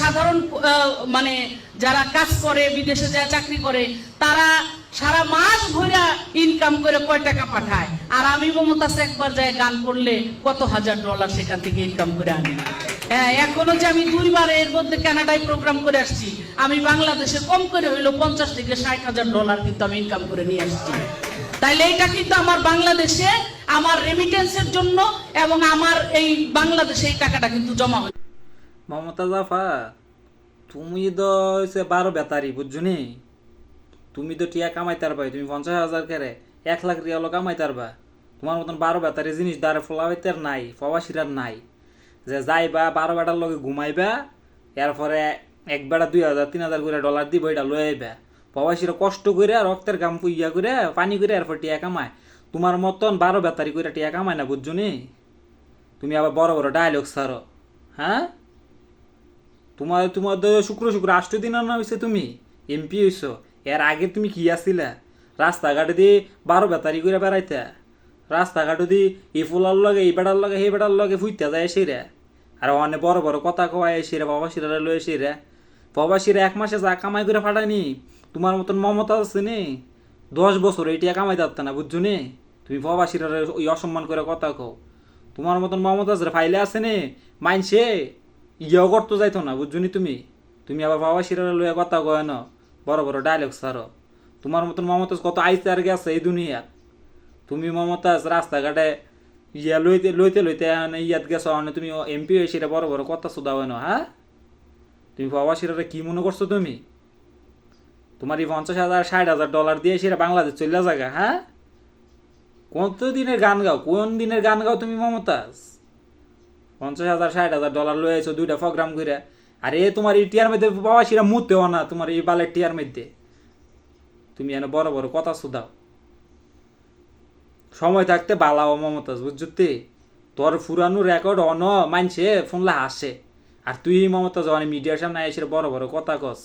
সাধারণ মানে যারা কাজ করে বিদেশে যা চাকরি করে তারা সারা মাস ভরা ইনকাম করে কয় টাকা পাঠায়? আর আমি মমতাজ একবার যায় গান করলে কত হাজার ডলার সেখান থেকে ইনকাম করে আনি। হ্যাঁ, এখনও যে আমি দুইবার এর মধ্যে কানাডায় প্রোগ্রাম করে আসছি আমি বাংলাদেশে কম করে হইল পঞ্চাশ থেকে ষাট হাজার ডলার কিন্তু আমি ইনকাম করে নিয়ে আসছি। তাইলে এটা কিন্তু আমার বাংলাদেশে আমার রেমিটেন্সের জন্য এবং আমার এই বাংলাদেশে এই টাকাটা কিন্তু জমা হয় মমতা জাফা, তুমি তো হচ্ছে বারো বেতারি বুঝছ নি তুমি তো টিয়া কামাইতে পারবা তুমি পঞ্চাশ হাজার কেরে এক লাখ রিয়ালো কামাইতে পারবা তোমার মতন বারো বেতারি জিনিস দ্বারা ফলাইতে নাই প্রবাসীরা নাই। যে যাইবা বারো বেটার লগে ঘুমাইবা, এরপরে এক বেটা দুই হাজার, তিন হাজার করে ডলার দিব এটা লয়ে আইবা। প্রবাসীরা কষ্ট করে রক্তের গাম পুইয়া করে, পানি করে এরপর টিয়া কামায়। তোমার মতন বারো বেতারি করে টিয়া কামায় না বুঝছ নি তুমি আবার বড় বড় ডায়লগ সারো হ্যাঁ? তোমার তোমার শুক্র শুক্র আষ্ট দিন না হয়েছে তুমি এমপি হইছো। এর আগে তুমি কি আসছিলা রাস্তাঘাটে দিয়ে বারো বেতারি করে বেড়াইতে। রাস্তাঘাটে দিয়ে এই ফুলার লগে, এই বেড়ার লগে, সেই বেড়ার লগে ফুইতে যায় এসে রে আর অনেক বড় বড় কথা কয় এসে রে প্রবাসীরা লয়ে এসে রে প্রবাসীরা এক মাসে যা কামাই করে ফাটানি তোমার মতন মমতা আছে নি? দশ বছর এইটা কামাই যাচ্ছে না, বুঝছ নি? তুমি বাবা প্রবাসীরা ওই অসম্মান করে কথা কও। তোমার মতন মমতাজ ফাইলে আছে নে? মাইনসে ইয়েও করতে যাইতো না বুঝছ তুমি? তুমি আবার বাবা শিরারে লইয়া কথা কয় না, বড় বড় ডায়লগ সারো তোমার মতন মমতাজ কত আইতে আর গেছে এই দুনিয়াত তুমি মমতাজ রাস্তাঘাটে ইয়া লইতে লইতে লইতে ইয়াত গেছো মানে তুমি এমপি হয়ে সেটা বড় বড় কথা শুধা হয় না হ্যাঁ? তুমি বাবা শিরারে কি মনে করছ তুমি? তোমার এই পঞ্চাশ হাজার, ষাট হাজার ডলার দিয়ে সেটা বাংলাদেশ চলে জায়গা হ্যাঁ? কত দিনের গান গাও, কোন দিনের গান গাও তুমি মমতাজ? পঞ্চাশ হাজার, ষাট হাজার ডলার লয়ে আইছো, দুইটা প্রোগ্রাম করে আর এ তোমার এই টিয়ার মধ্যে বাবা সেটা মুতেও না, তোমার এই বালের টিয়ার মধ্যে। তুমি এনে বড় বড় কথা শুধাও। সময় থাকতে বালাও মমতাজ বুঝতে তোর ফুরানো রেকর্ড অন মানছে ফোনলা হাসে। আর তুই মমতাজ অনেক মিডিয়ার সামনে এসে বড় বড় কথা কস।